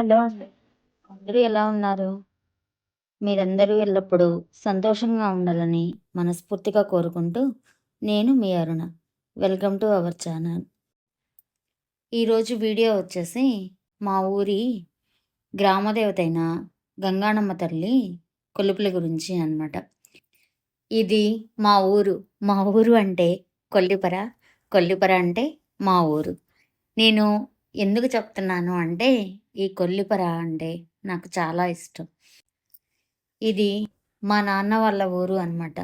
Hello అండి. అందరూ ఎలా ఉన్నారు? మీరందరూ ఎల్లప్పుడూ సంతోషంగా ఉండాలని మనస్ఫూర్తిగా కోరుకుంటూ, నేను మీ Aruna. Welcome to our channel. ఈరోజు వీడియో వచ్చేసి మా ఊరి గ్రామదేవతైన గంగానమ్మ తల్లి కొలుపుల గురించి అన్నమాట. ఇది మా ఊరు. మా ఊరు అంటే కొల్లిపర. కొల్లిపర అంటే మా ఊరు. నేను ఎందుకు చెప్తున్నాను అంటే ఈ కొల్లిపర అంటే నాకు చాలా ఇష్టం. ఇది మా నాన్న వాళ్ళ ఊరు అనమాట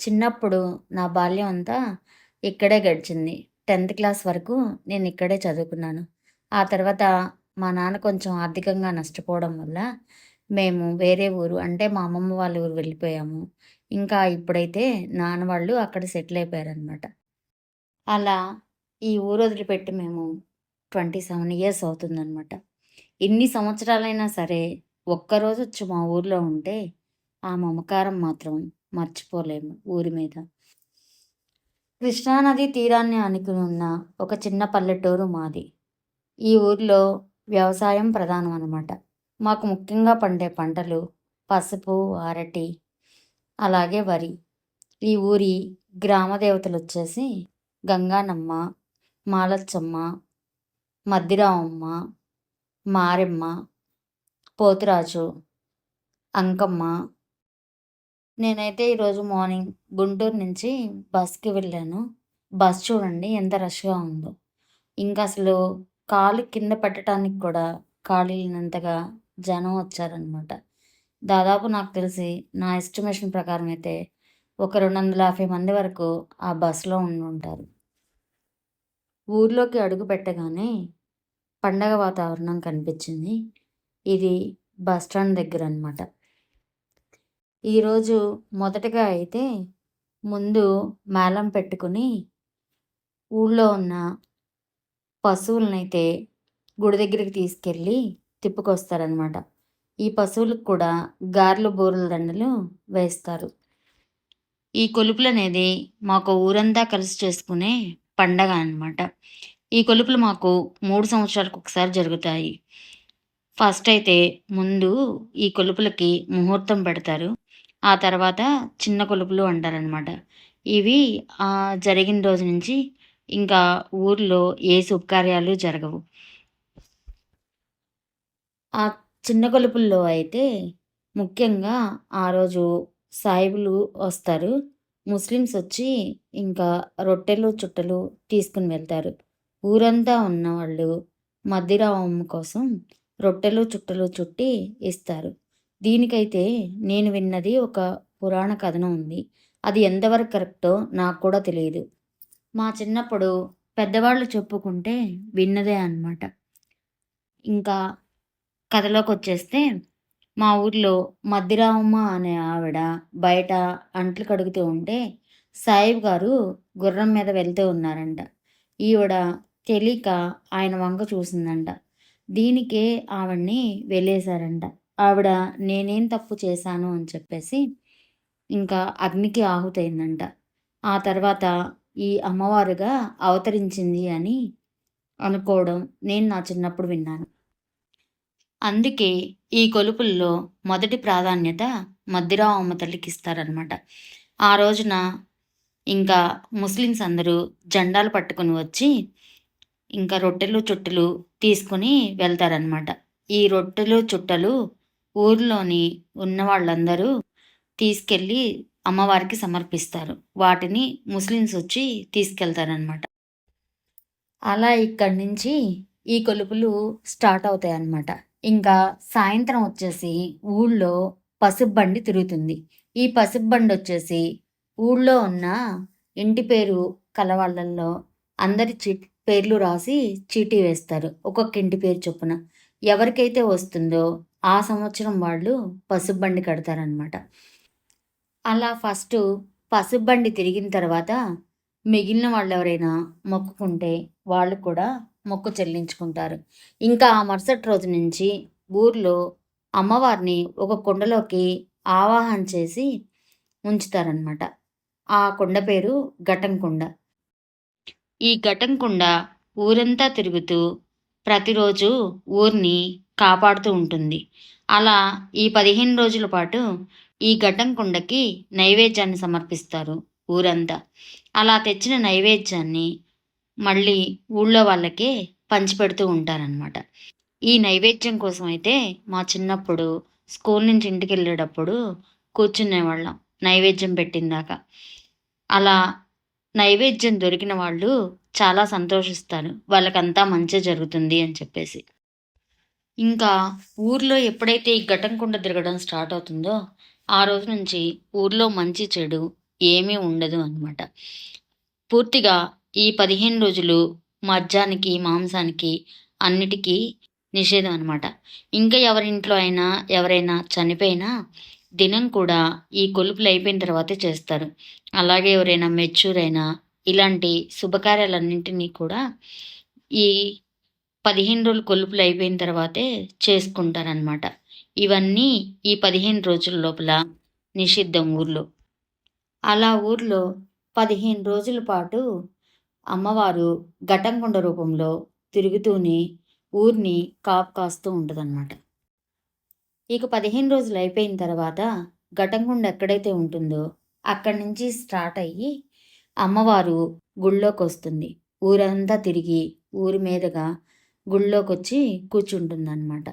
చిన్నప్పుడు నా బాల్యం అంతా ఇక్కడే గడిచింది. టెన్త్ క్లాస్ వరకు నేను ఇక్కడే చదువుకున్నాను. ఆ తర్వాత మా నాన్న కొంచెం ఆర్థికంగా నష్టపోవడం వల్ల మేము వేరే ఊరు అంటే మా అమ్మమ్మ వాళ్ళ ఊరు వెళ్ళిపోయాము. ఇంకా ఇప్పుడైతే నాన్న వాళ్ళు అక్కడ సెటిల్ అయిపోయారనమాట. అలా ఈ ఊరు వదిలిపెట్టి మేము ట్వంటీ సెవెన్ ఇయర్స్ అవుతుందనమాట. ఎన్ని సంవత్సరాలైనా సరే ఒక్కరోజు వచ్చి మా ఊర్లో ఉంటే ఆ మమకారం మాత్రం మర్చిపోలేము ఊరి మీద. కృష్ణానది తీరాన్ని అనుకుని ఉన్న ఒక చిన్న పల్లెటూరు మాది. ఈ ఊర్లో వ్యవసాయం ప్రధానం అన్నమాట. మాకు ముఖ్యంగా పండే పంటలు పసుపు, అరటి, అలాగే వరి. ఈ ఊరి గ్రామ దేవతలు వచ్చేసి గంగానమ్మ, మాలచ్చమ్మ, మద్దిరామమ్మ, మారెమ్మ, పోతురాజు, అంకమ్మ. నేనైతే ఈరోజు మార్నింగ్ గుంటూరు నుంచి బస్‌కి వెళ్ళాను. బస్ చూడండి ఎంత రష్‌గా ఉందో. ఇంకా అసలు కాలు కింద పెట్టడానికి కూడా ఖాళీ లేనంతగా జనం వచ్చారనమాట. దాదాపు నాకు తెలిసి నా ఎస్టిమేషన్ ప్రకారం అయితే ఒక 250 మంది వరకు ఆ బస్సులో ఉండి ఉంటారు ఊర్లోకి అడుగు పెట్టగానే పండగ వాతావరణం కనిపించింది. ఇది బస్ స్టాండ్ దగ్గర అన్నమాట. ఈరోజు మొదటగా అయితే ముందు మేళం పెట్టుకుని ఊళ్ళో ఉన్న పశువులనైతే గుడి దగ్గరికి తీసుకెళ్ళి తిప్పుకొస్తారనమాట. ఈ పశువులకు కూడా గారెలు, బూరెల దండలు వేస్తారు. ఈ కొలుపులు అనేది మాకు ఊరంతా కలిసి చేసుకునే పండగ అన్నమాట. ఈ కొలుపులు మాకు మూడు సంవత్సరాలకు ఒకసారి జరుగుతాయి. ఫస్ట్ అయితే ముందు ఈ కొలుపులకి ముహూర్తం పెడతారు. ఆ తర్వాత చిన్న కొలుపులు అంటారనమాట. ఇవి జరిగిన రోజు నుంచి ఇంకా ఊర్లో ఏ శుభకార్యాలు జరగవు. ఆ చిన్న కొలుపుల్లో అయితే ముఖ్యంగా ఆ రోజు సాయిబులు వస్తారు. ముస్లిమ్స్ వచ్చి ఇంకా రొట్టెలు, చుట్టలు తీసుకుని వెళ్తారు. ఊరంతా ఉన్నవాళ్ళు మద్దిరావమ్మ కోసం రొట్టెలు, చుట్టలు చుట్టి ఇస్తారు. దీనికైతే నేను విన్నది ఒక పురాణ కథనం ఉంది. అది ఎంతవరకు కరెక్టో నాకు కూడా తెలియదు మా చిన్నప్పుడు పెద్దవాళ్ళు చెప్పుకుంటే విన్నదే అన్నమాట. ఇంకా కథలోకి వచ్చేస్తే మా ఊర్లో మద్దిరావమ్మ అనే ఆవిడ బయట అంట్లు కడుగుతూ ఉంటే సాయిబ్ గారు గుర్రం మీద వెళ్తూ ఉన్నారంట. ఈవిడ తెలియక ఆయన వంక చూసిందంట. దీనికే ఆవిడని వెళ్ళేశారంట ఆవిడ నేనేం తప్పు చేశాను అని చెప్పేసి ఇంకా అగ్నికి ఆహుతయిందంట. ఆ తర్వాత ఈ అమ్మవారుగా అవతరించింది అని అనుకోవడం నేను నా చిన్నప్పుడు విన్నాను. అందుకే ఈ కొలుపుల్లో మొదటి ప్రాధాన్యత మద్దిరావు అమ్మ తల్లికి ఇస్తారనమాట. ఆ రోజున ఇంకా ముస్లిమ్స్ అందరూ జెండాలు పట్టుకొని వచ్చి ఇంకా రొట్టెలు, చుట్టలు తీసుకొని వెళ్తారనమాట. ఈ రొట్టెలు, చుట్టలు ఊర్లోని ఉన్నవాళ్ళందరూ తీసుకెళ్ళి అమ్మవారికి సమర్పిస్తారు. వాటిని ముస్లిమ్స్ వచ్చి తీసుకెళ్తారనమాట. అలా ఇక్కడి నుంచి ఈ కొలుపులు స్టార్ట్ అవుతాయన్నమాట. ఇంకా సాయంత్రం వచ్చేసి ఊళ్ళో పసుపు బండి తిరుగుతుంది. ఈ పసుపు బండి వచ్చేసి ఊళ్ళో ఉన్న ఇంటి పేరు కలవాళ్ళల్లో అందరి చి పేర్లు రాసి చీటీ వేస్తారు. ఒక్కొక్క ఇంటి పేరు చొప్పున. ఎవరికైతే వస్తుందో ఆ సంవత్సరం వాళ్ళు పసుబండి కడతారనమాట. అలా ఫస్ట్ పసుపు బండి తిరిగిన తర్వాత మిగిలిన వాళ్ళు ఎవరైనా మొక్కుకుంటే వాళ్ళు కూడా మొక్కు చెల్లించుకుంటారు. ఇంకా ఆ మరుసటి రోజు నుంచి ఊర్లో అమ్మవారిని ఒక కుండలోకి ఆవాహన చేసి ఉంచుతారనమాట. ఆ కుండ పేరు ఘటంకుండ. ఈ ఘటంకుండా ఊరంతా తిరుగుతూ ప్రతిరోజు ఊరిని కాపాడుతూ ఉంటుంది. అలా ఈ పదిహేను రోజుల పాటు ఈ ఘటంకుండకి నైవేద్యాన్ని సమర్పిస్తారు ఊరంతా. అలా తెచ్చిన నైవేద్యాన్ని మళ్ళీ ఊళ్ళో వాళ్ళకే పంచిపెడుతూ ఉంటారనమాట ఈ నైవేద్యం కోసం అయితే మా చిన్నప్పుడు స్కూల్ నుంచి ఇంటికి వెళ్ళేటప్పుడు కూర్చునేవాళ్ళం నైవేద్యం పెట్టిందాక. అలా నైవేద్యం దొరికిన వాళ్ళు చాలా సంతోషిస్తారు. వాళ్ళకంతా మంచి జరుగుతుంది అని చెప్పేసి. ఇంకా ఊర్లో ఎప్పుడైతే ఈ ఘటంకుండ తిరగడం స్టార్ట్ అవుతుందో ఆ రోజు నుంచి ఊర్లో మంచి చెడు ఏమీ ఉండదు అనమాట పూర్తిగా ఈ పదిహేను రోజులు మద్యానికి మాంసానికి అన్నిటికీ నిషేధం అనమాట ఇంకా ఎవరింట్లో అయినా ఎవరైనా చనిపోయినా దినం కూడా ఈ కొలుపులు అయిపోయిన తర్వాతే చేస్తారు. అలాగే ఎవరైనా మెచ్యూర్ అయినా ఇలాంటి శుభకార్యాలన్నింటినీ కూడా ఈ పదిహేను రోజులు కొలుపులు అయిపోయిన తర్వాతే చేసుకుంటారనమాట ఇవన్నీ ఈ పదిహేను రోజుల లోపల నిషిద్ధం ఊర్లో. అలా ఊర్లో పదిహేను రోజుల పాటు అమ్మవారు ఘటంకొండ రూపంలో తిరుగుతూనే ఊరిని కాపు కాస్తూ ఉంటుందన్నమాట. ఇక పదిహేను రోజులు అయిపోయిన తర్వాత ఘటంగుండ ఎక్కడైతే ఉంటుందో అక్కడి నుంచి స్టార్ట్ అయ్యి అమ్మవారు గుళ్ళోకి వస్తుంది ఊరంతా తిరిగి ఊరి మీదుగా గుళ్ళోకి వచ్చి కూర్చుంటుందన్నమాట.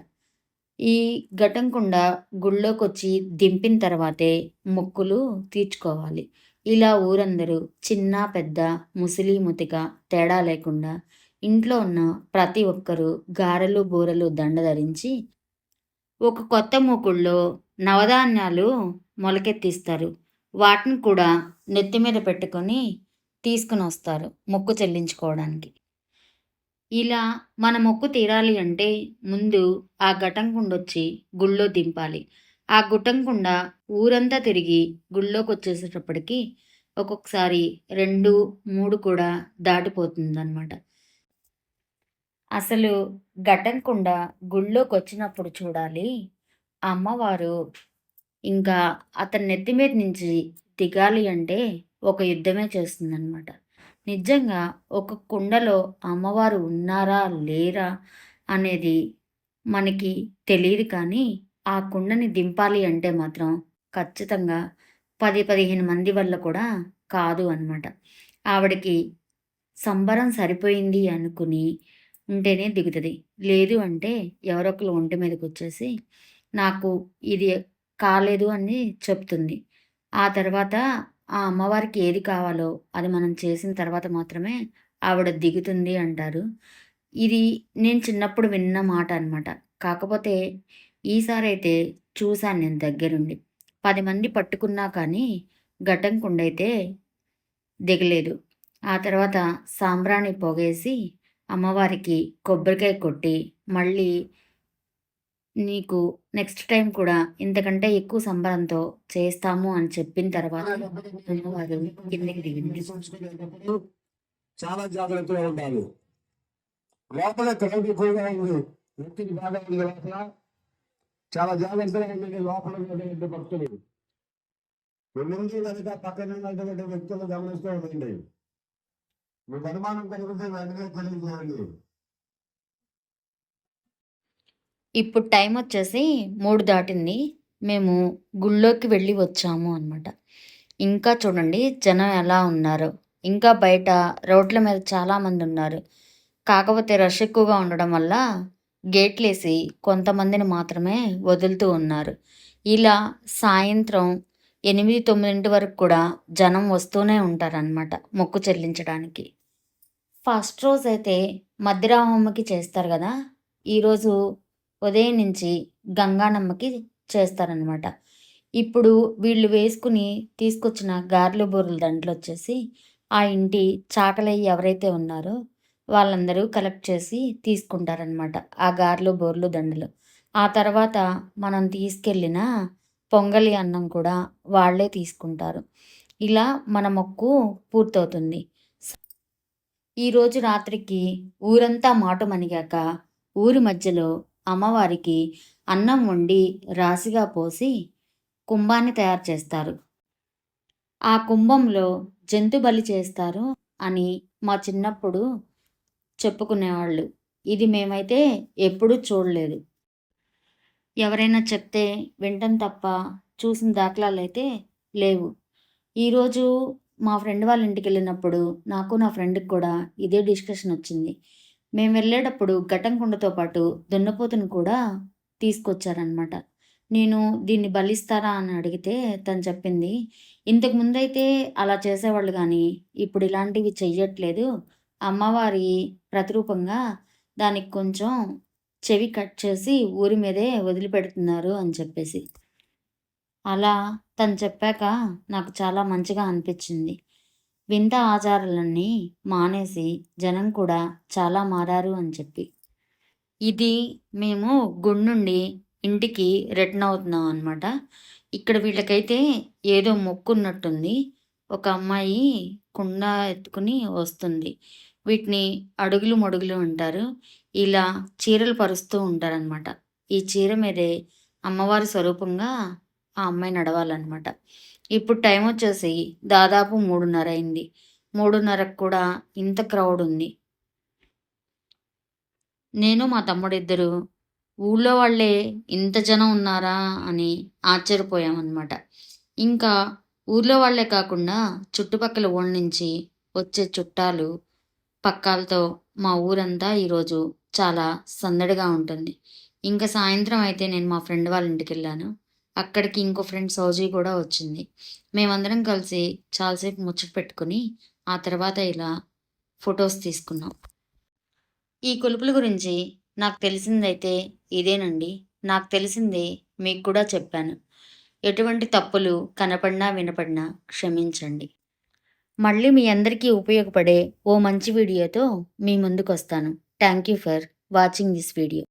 ఈ ఘటంకుండ గుళ్ళోకి వచ్చి దింపిన తర్వాతే మొక్కులు తీర్చుకోవాలి. ఇలా ఊరందరూ చిన్న పెద్ద ముసలి ముతిగా తేడా లేకుండా ఇంట్లో ఉన్న ప్రతి ఒక్కరూ గారెలు బూరెలు దండ ధరించి ఒక కొత్త మూకుళ్ళో నవధాన్యాలు మొలకెత్తిస్తారు. వాటిని కూడా నెత్తి మీద పెట్టుకొని తీసుకుని వస్తారు మొక్కు చెల్లించుకోవడానికి. ఇలా మన మొక్కు తీరాలి అంటే ముందు ఆ ఘటంకుండ వచ్చి గుళ్ళో దింపాలి. ఆ గుట్టంకుండ ఊరంతా తిరిగి గుళ్ళోకి వచ్చేసేటప్పటికి ఒక్కొక్కసారి రెండు మూడు కూడా దాటిపోతుందన్నమాట. అసలు ఘటంకుండ గుళ్ళోకి వచ్చినప్పుడు చూడాలి. అమ్మవారు ఇంకా అతని నెత్తి మీద నుంచి దిగాలి అంటే ఒక యుద్ధమే చేస్తుందన్నమాట. నిజంగా ఒక కుండలో అమ్మవారు ఉన్నారా లేరా అనేది మనకి తెలియదు కానీ ఆ కుండని దింపాలి అంటే మాత్రం ఖచ్చితంగా పది పదిహేను మంది వల్ల కూడా కాదు అనమాట ఆవిడకి సంబరం సరిపోయింది అనుకుని ఉంటేనే దిగుతుంది. లేదు అంటే ఎవరొకరు ఒంటి మీదకి వచ్చేసి నాకు ఇది కాలేదు అని చెప్తుంది. ఆ తర్వాత ఆ అమ్మవారికి ఏది కావాలో అది మనం చేసిన తర్వాత మాత్రమే ఆవిడ దిగుతుంది అంటారు. ఇది నేను చిన్నప్పుడు విన్న మాట అనమాట కాకపోతే ఈసారి అయితే చూశాను నేను దగ్గరుండి. పది మంది పట్టుకున్నా కానీ ఘటంకుండైతే దిగలేదు. ఆ తర్వాత సాంబ్రాణి పొగేసి అమ్మవారికి కొబ్బరికాయ కొట్టి మళ్ళీ నీకు నెక్స్ట్ టైం కూడా ఇంతకంటే ఎక్కువ సంబరంతో చేస్తాము అని చెప్పిన తర్వాత అమ్మవారు కిందకి దిగింది చాలా జాగ్రత్తగా ఉండాలి. లోపల క్రౌడ్ ఎక్కువగా ఉంది. ఒత్తిడి బాగా ఉంది లోపల. చాలా జాగ్రత్తగా ఉండండి. లోపల ఉన్నటువంటి భక్తులు ముందు కనుక పక్కన ఉన్నటువంటి వ్యక్తులు గమనిస్తూ ఉండండి. మీకు అనుమానం కలిగితే వెంటనే తెలియజేయండి. ఇప్పుడు టైం వచ్చేసి మూడు దాటింది. మేము గుళ్ళోకి వెళ్ళి వచ్చాము అనమాట ఇంకా చూడండి జనం ఎలా ఉన్నారు. ఇంకా బయట రోడ్ల మీద చాలామంది ఉన్నారు. కాకపోతే రష్ ఎక్కువగా ఉండడం వల్ల గేట్లేసి కొంతమందిని మాత్రమే వదులుతూ ఉన్నారు. ఇలా సాయంత్రం ఎనిమిది తొమ్మిదింటి వరకు కూడా జనం వస్తూనే ఉంటారనమాట మొక్కు చెల్లించడానికి. ఫస్ట్ రోజు అయితే మధ్యరామమ్మకి చేస్తారు కదా ఈరోజు ఉదయం నుంచి గంగానమ్మకి చేస్తారనమాట ఇప్పుడు వీళ్ళు వేసుకుని తీసుకొచ్చిన గార్లు బూరెల దండలు వచ్చేసి ఆ ఇంటి చాకలయ్యి ఎవరైతే ఉన్నారో వాళ్ళందరూ కలెక్ట్ చేసి తీసుకుంటారనమాట ఆ గార్లు బోర్లు దండలు. ఆ తర్వాత మనం తీసుకెళ్ళిన పొంగలి అన్నం కూడా వాళ్ళే తీసుకుంటారు. ఇలా మన మొక్కు పూర్తవుతుంది. ఈరోజు రాత్రికి ఊరంతా మాట మనిగాక ఊరి మధ్యలో అమ్మవారికి అన్నం వండి రాశిగా పోసి కుంభాన్ని తయారు చేస్తారు. ఆ కుంభంలో జంతు బలి చేస్తారు అని మా చిన్నప్పుడు చెప్పుకునేవాళ్ళు. ఇది మేమైతే ఎప్పుడూ చూడలేదు. ఎవరైనా చెప్తే వింటం తప్ప చూసిన దాఖలాలు అయితే లేవు. ఈరోజు మా ఫ్రెండ్ వాళ్ళ ఇంటికెళ్ళినప్పుడు నాకు నా ఫ్రెండ్‌కి కూడా ఇదే డిస్కషన్ వచ్చింది. మేము వెళ్ళేటప్పుడు ఘటం కుండతో పాటు దున్నపోతును కూడా తీసుకొచ్చారనమాట. నేను దీన్ని బలిస్తారా అని అడిగితే తను చెప్పింది, ఇంతకు ముందైతే అలా చేసేవాళ్ళు కానీ ఇప్పుడు ఇలాంటివి చెయ్యట్లేదు. అమ్మవారి ప్రతిరూపంగా దానికి కొంచెం చెవి కట్ చేసి ఊరి మీదే వదిలిపెడుతున్నారు అని చెప్పేసి. అలా తను చెప్పాక నాకు చాలా మంచిగా అనిపించింది వింత ఆచారాలన్నీ మానేసి జనం కూడా చాలా మారారు అని చెప్పి. ఇది మేము గుడి నుండి ఇంటికి రిటర్న్ అవుతున్నాం అనమాట. ఇక్కడ వీళ్ళకైతే ఏదో మొక్కున్నట్టుంది. ఒక అమ్మాయి కుండ ఎత్తుకొని వస్తుంది. వీటిని అడుగులు మడుగులు అంటారు. ఇలా చీరలు పరుస్తూ ఉంటారనమాట. ఈ చీర మీదే అమ్మవారి స్వరూపంగా ఆ అమ్మాయి నడవాలన్నమాట ఇప్పుడు టైం వచ్చేసి దాదాపు 3:30 అయింది. 3:30కి కూడా ఇంత క్రౌడ్ ఉంది. నేను మా తమ్ముడిద్దరు ఊళ్ళో వాళ్ళే ఇంత జనం ఉన్నారా అని ఆశ్చర్యపోయామనమాట. ఇంకా ఊర్లో వాళ్ళే కాకుండా చుట్టుపక్కల ఊళ్ళ నుంచి వచ్చే చుట్టాలు, పక్కాలతో మా ఊరంతా ఈరోజు చాలా సందడిగా ఉంటుంది. ఇంకా సాయంత్రం అయితే నేను మా ఫ్రెండ్ వాళ్ళ ఇంటికి వెళ్ళాను అక్కడికి ఇంకో ఫ్రెండ్ సౌజీ కూడా వచ్చింది. మేమందరం కలిసి చాలాసేపు ముచ్చట పెట్టుకుని ఆ తర్వాత ఇలా ఫొటోస్ తీసుకున్నాం. ఈ కొలుపుల గురించి నాకు తెలిసిందైతే ఇదేనండి. నాకు తెలిసిందే మీకు కూడా చెప్పాను. ఎటువంటి తప్పులు కనపడినా, వినపడినా క్షమించండి. మళ్ళీ మీ అందరికీ ఉపయోగపడే ఓ మంచి వీడియోతో మీ ముందుకొస్తాను. Thank you for watching this video.